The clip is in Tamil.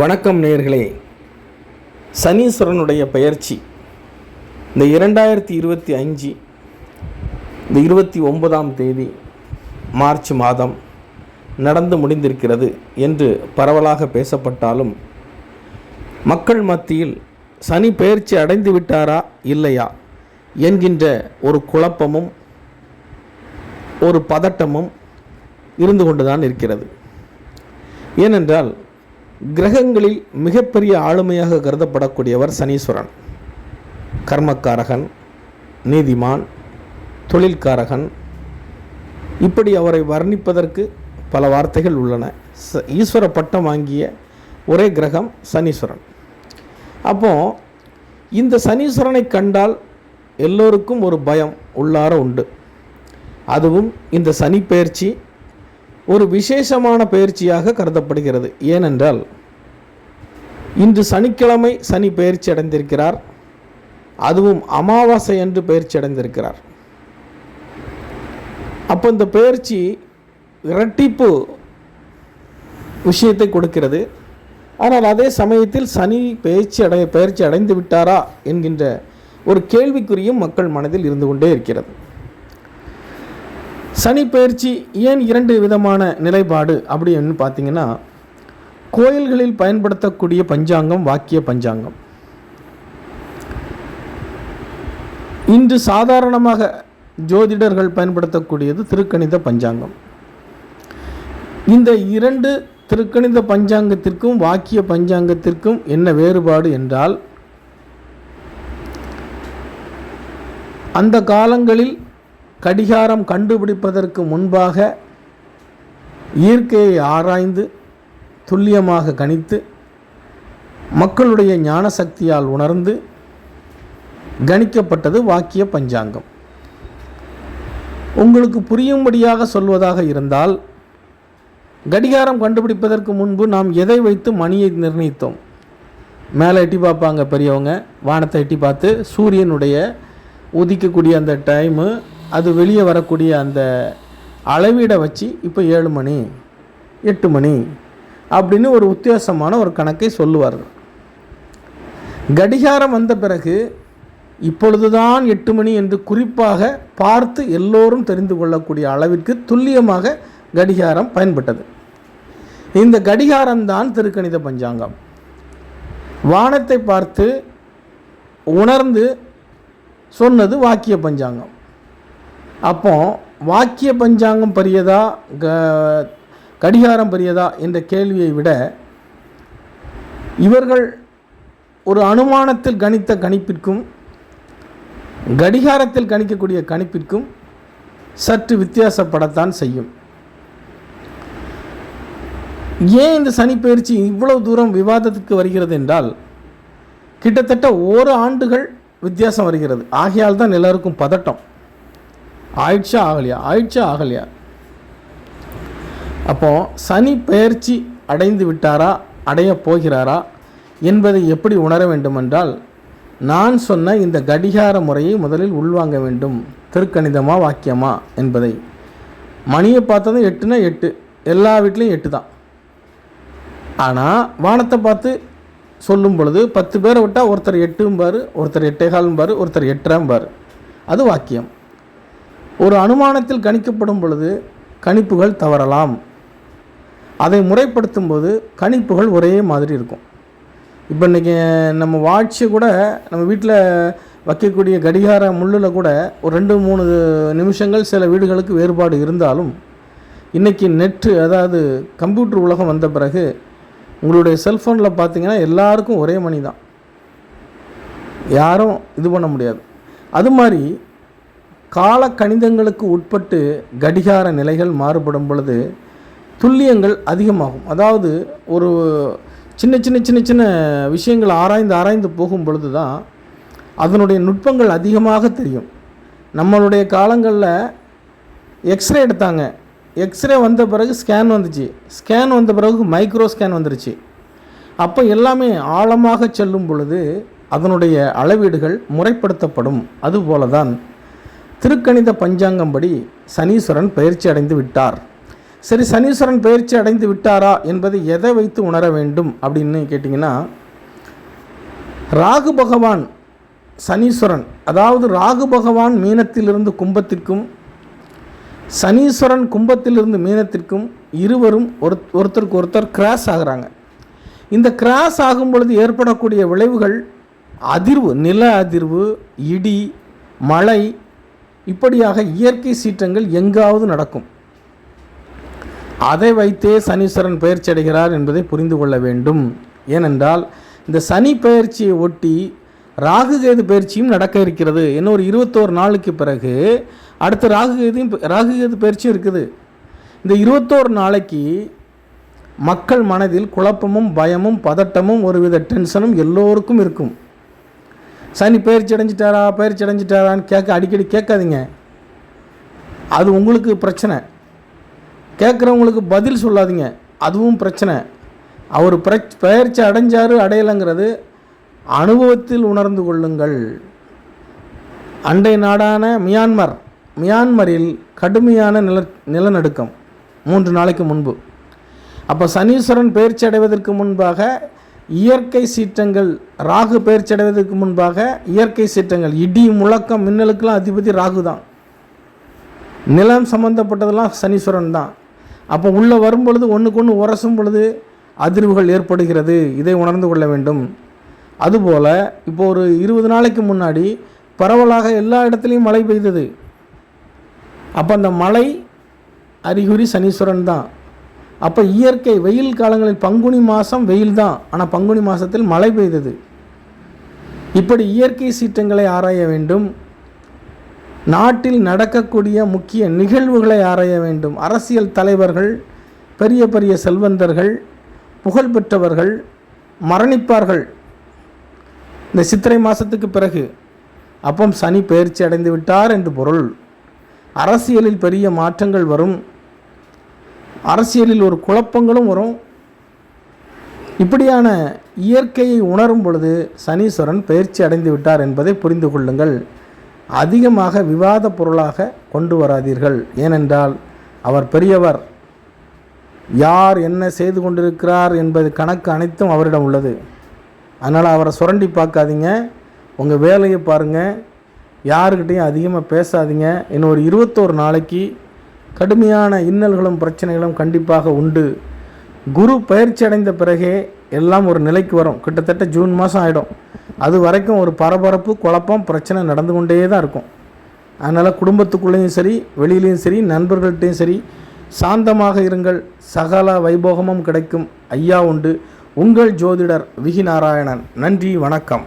வணக்கம் நேர்களே சனீஸ்வரனுடைய பயிற்சி இந்த இரண்டாயிரத்தி இருபத்தி அஞ்சு இந்த இருபத்தி ஒன்பதாம் தேதி மார்ச் மாதம் நடந்து முடிந்திருக்கிறது என்று பரவலாக பேசப்பட்டாலும் மக்கள் மத்தியில் சனி பயிற்சி அடைந்து விட்டாரா இல்லையா என்கின்ற ஒரு குழப்பமும் ஒரு பதட்டமும் இருந்து கொண்டுதான் இருக்கிறது. ஏனென்றால் கிரகங்களில் மிகப்பெரிய ஆளுமையாக கருதப்படக்கூடியவர் சனீஸ்வரன். கர்மக்காரகன் நீதிமான் தொழில்காரகன். இப்படி அவரை வர்ணிப்பதற்கு பல வார்த்தைகள் உள்ளன. ச ஈஸ்வர பட்டம் வாங்கிய ஒரே கிரகம் சனீஸ்வரன். அப்போ இந்த சனீஸ்வரனை கண்டால் எல்லோருக்கும் ஒரு பயம் உள்ளார உண்டு. அதுவும் இந்த சனி பெயர்ச்சி ஒரு விசேஷமான பயிற்சியாக கருதப்படுகிறது. ஏனென்றால் இன்று சனிக்கிழமை சனி பயிற்சி அடைந்திருக்கிறார். அதுவும் அமாவாசை அன்று பயிற்சி அடைந்திருக்கிறார். அப்போ இந்த பயிற்சி இரட்டிப்பு விஷயத்தை கொடுக்கிறது. ஆனால் அதே சமயத்தில் சனி பயிற்சி அடை பயிற்சி அடைந்து விட்டாரா என்கின்ற ஒரு கேள்விக்குறியும் மக்கள் மனதில் இருந்து கொண்டே இருக்கிறது. சனி பயிற்சி ஏன் இரண்டு விதமான நிலைப்பாடு அப்படின்னு பார்த்தீங்கன்னா கோயில்களில் பயன்படுத்தக்கூடிய பஞ்சாங்கம் வாக்கிய பஞ்சாங்கம். இன்று சாதாரணமாக ஜோதிடர்கள் பயன்படுத்தக்கூடியது திருக்கணித பஞ்சாங்கம். இந்த இரண்டு திருக்கணித பஞ்சாங்கத்திற்கும் வாக்கிய பஞ்சாங்கத்திற்கும் என்ன வேறுபாடு என்றால் அந்த காலங்களில் கடிகாரம் கண்டுபிடிப்பதற்கு முன்பாக இயற்கையை ஆராய்ந்து துல்லியமாக கணித்து மக்களுடைய ஞான சக்தியால் உணர்ந்து கணிக்கப்பட்டது வாக்கிய பஞ்சாங்கம். உங்களுக்கு புரியும்படியாக சொல்வதாக இருந்தால் கடிகாரம் கண்டுபிடிப்பதற்கு முன்பு நாம் எதை வைத்து மணியை நிர்ணயித்தோம்? மேலே எட்டி பார்ப்பாங்க பெரியவங்க வானத்தை எட்டி பார்த்து சூரியனுடைய உதிக்கக்கூடிய அந்த டைமு அது வெளியே வரக்கூடிய அந்த அளவீடை வச்சு இப்போ ஏழு மணி எட்டு மணி அப்படின்னு ஒரு உத்தியாசமான ஒரு கணக்கை சொல்லுவார்கள் கடிகாரம் வந்த பிறகு இப்பொழுதுதான் எட்டு மணி என்று குறிப்பாக பார்த்து எல்லோரும் தெரிந்து கொள்ளக்கூடிய அளவிற்கு துல்லியமாக கடிகாரம் பயன்பட்டது. இந்த கடிகாரம்தான் திருக்கணித பஞ்சாங்கம். வானத்தை பார்த்து உணர்ந்து சொன்னது வாக்கிய பஞ்சாங்கம். அப்போ வாக்கிய பஞ்சாங்கம் பெரியதா க கடிகாரம் பெரியதா என்ற கேள்வியை விட இவர்கள் ஒரு அனுமானத்தில் கணித்த கணிப்பிற்கும் கடிகாரத்தில் கணிக்கக்கூடிய கணிப்பிற்கும் சற்று வித்தியாசப்படத்தான் செய்யும். ஏன் இந்த சனி பயிற்சி இவ்வளவு தூரம் விவாதத்துக்கு வருகிறது என்றால் கிட்டத்தட்ட ஒரு ஆண்டுகள் வித்தியாசம் வருகிறது. ஆகையால் தான் எல்லாருக்கும் பதட்டம். ஆயிடுச்சா ஆகலையா? ஆயிடுச்சா ஆகலையா? அப்போ சனி பெயர்ச்சி அடைந்து விட்டாரா? அடையப் போகிறாரா? என்பதை எப்படி உணர வேண்டுமென்றால் நான் சொன்ன இந்த கடிகார முறையை முதலில் உள்வாங்க வேண்டும். திருக்கணிதமா வாக்கியமா என்பதை. மணியை பார்த்ததும் எட்டுனா எட்டு. எல்லா வீட்லேயும் எட்டு தான். ஆனால் வானத்தை பார்த்து சொல்லும் பொழுது பத்து பேரை விட்டால் ஒருத்தர் எட்டும்பார் ஒருத்தர் எட்டேகால்பார் ஒருத்தர் எட்டராம்பார். அது வாக்கியம். ஒரு அனுமானத்தில் கணிக்கப்படும் பொழுது கணிப்புகள் தவறலாம். அதை முறைப்படுத்தும் போது கணிப்புகள் ஒரே மாதிரி இருக்கும். இப்போ இன்றைக்கி நம்ம வாட்சை கூட நம்ம வீட்டில் வைக்கக்கூடிய கடிகார முள்ளில் கூட ஒரு ரெண்டு மூணு நிமிஷங்கள் சில வீடுகளுக்கு வேறுபாடு இருந்தாலும் இன்றைக்கி நெட்டு அதாவது கம்ப்யூட்டர் உலகம் வந்த பிறகு உங்களுடைய செல்ஃபோனில் பார்த்தீங்கன்னா எல்லாருக்கும் ஒரே மணி தான். யாரும் இது பண்ண முடியாது. அது மாதிரி கால கணிதங்களுக்கு உட்பட்டு கடிகார நிலைகள் மாறுபடும் பொழுது துல்லியங்கள் அதிகமாகும். அதாவது ஒரு சின்ன சின்ன சின்ன சின்ன விஷயங்கள் ஆராய்ந்து ஆராய்ந்து போகும் பொழுது தான் அதனுடைய நுட்பங்கள் அதிகமாக தெரியும். நம்மளுடைய காலங்களில் எக்ஸ்ரே எடுத்தாங்க. எக்ஸ்ரே வந்த பிறகு ஸ்கேன் வந்துச்சு. ஸ்கேன் வந்த பிறகு மைக்ரோ ஸ்கேன் வந்துருச்சு. அப்போ எல்லாமே ஆழமாக செல்லும் பொழுது அதனுடைய அளவீடுகள் முறைப்படுத்தப்படும். அதுபோல தான் திருக்கணித பஞ்சாங்கம்படி சனீஸ்வரன் பயிற்சி அடைந்து விட்டார். சரி சனீஸ்வரன் பயிற்சி அடைந்து விட்டாரா என்பதை எதை வைத்து உணர வேண்டும் அப்படின்னு கேட்டிங்கன்னா ராகு பகவான் சனீஸ்வரன் அதாவது ராகு பகவான் மீனத்திலிருந்து கும்பத்திற்கும் சனீஸ்வரன் கும்பத்திலிருந்து மீனத்திற்கும் இருவரும் ஒரு ஒருத்தருக்கு ஒருத்தர் கிராஸ் ஆகுறாங்க. இந்த கிராஸ் ஆகும் பொழுது ஏற்படக்கூடிய விளைவுகள் அதிர்வு நில அதிர்வு இடி மழை இப்படியாக இயற்கை சீற்றங்கள் எங்காவது நடக்கும். அதை வைத்தே சனீஸ்வரன் பயிற்சி அடைகிறார் என்பதை புரிந்து கொள்ள வேண்டும். ஏனென்றால் இந்த சனி பயிற்சியை ஒட்டி ராகு கேது பயிற்சியும் நடக்க இருக்கிறது. இன்னும் ஒரு இருபத்தோரு நாளுக்கு பிறகு அடுத்த ராகு கேதையும் ராகு கேது பயிற்சியும் இருக்குது. இந்த இருபத்தோரு நாளைக்கு மக்கள் மனதில் குழப்பமும் பயமும் பதட்டமும் ஒருவித டென்ஷனும் எல்லோருக்கும் இருக்கும். சனி பயிற்சி அடைஞ்சிட்டாரா பயிற்சி அடைஞ்சிட்டாரான்னு கேட்க அடிக்கடி கேட்காதீங்க. அது உங்களுக்கு பிரச்சனை. கேட்குறவங்களுக்கு பதில் சொல்லாதீங்க. அதுவும் பிரச்சனை. அவர் பிரச் பயிற்சி அடைஞ்சாரு அடையலைங்கிறது அனுபவத்தில் உணர்ந்து கொள்ளுங்கள். அண்டை நாடான மியான்மர் மியான்மரில் கடுமையான நில நிலநடுக்கம். மூன்று நாளைக்கு முன்பு. அப்போ சனீஸ்வரன் பயிற்சி அடைவதற்கு முன்பாக இயற்கை சீற்றங்கள் ராகு பயிற்சியடைவதற்கு முன்பாக இயற்கை சீற்றங்கள் இடி முழக்கம் மின்னலுக்கெல்லாம் அதிபதி ராகு தான். நிலம் சம்பந்தப்பட்டதெல்லாம் சனீஸ்வரன் தான். அப்போ உள்ளே வரும் பொழுது ஒன்றுக்கு ஒன்று உரசும் பொழுது அதிர்வுகள் ஏற்படுகிறது. இதை உணர்ந்து கொள்ள வேண்டும். அதுபோல் இப்போ ஒரு இருபது நாளைக்கு முன்னாடி பரவலாக எல்லா இடத்துலையும் மழை பெய்தது. அப்போ அந்த மழை அறிகுறி சனீஸ்வரன் தான். அப்போ இயற்கை வெயில் காலங்களில் பங்குனி மாதம் வெயில் தான். ஆனால் பங்குனி மாதத்தில் மழை பெய்தது. இப்படி இயற்கை சீற்றங்களை ஆராய வேண்டும். நாட்டில் நடக்கக்கூடிய முக்கிய நிகழ்வுகளை ஆராய வேண்டும். அரசியல் தலைவர்கள் பெரிய பெரிய செல்வந்தர்கள் புகழ்பெற்றவர்கள் மரணிப்பார்கள். இந்த சித்திரை மாதத்துக்கு பிறகு அப்பம் சனி பயிற்சி அடைந்து விட்டார் என்று பொருள். அரசியலில் பெரிய மாற்றங்கள் வரும். அரசியலில் ஒரு குழப்பங்களும் வரும். இப்படியான இயற்கையை உணரும் பொழுது சனீஸ்வரன் பயிற்சி அடைந்து விட்டார் என்பதை புரிந்து கொள்ளுங்கள். அதிகமாக விவாத பொருளாக கொண்டு வராதீர்கள். ஏனென்றால் அவர் பெரியவர். யார் என்ன செய்து கொண்டிருக்கிறார் என்பது கணக்கு அனைத்தும் அவரிடம் உள்ளது. அதனால் அவரை சுரண்டி பார்க்காதீங்க. உங்கள் வேலையை பாருங்கள் யாருக்கிட்டையும் அதிகமாக பேசாதீங்க. இன்னும் ஒரு இருபத்தோரு நாளைக்கு கடுமையான இன்னல்களும் பிரச்சனைகளும் கண்டிப்பாக உண்டு. குரு பயிற்சி அடைந்த பிறகே எல்லாம் ஒரு நிலைக்கு வரும். கிட்டத்தட்ட ஜூன் மாதம் ஆகிடும் அது வரைக்கும் ஒரு பரபரப்பு குழப்பம் பிரச்சனை நடந்து கொண்டே தான் இருக்கும். அதனால் குடும்பத்துக்குள்ளேயும் சரி வெளியிலையும் சரி நண்பர்கள்ட்டையும் சரி சாந்தமாக இருங்கள். சகல வைபோகமும் கிடைக்கும். ஐயா உண்டு. உங்கள் ஜோதிடர் விகி நாராயணன். நன்றி வணக்கம்.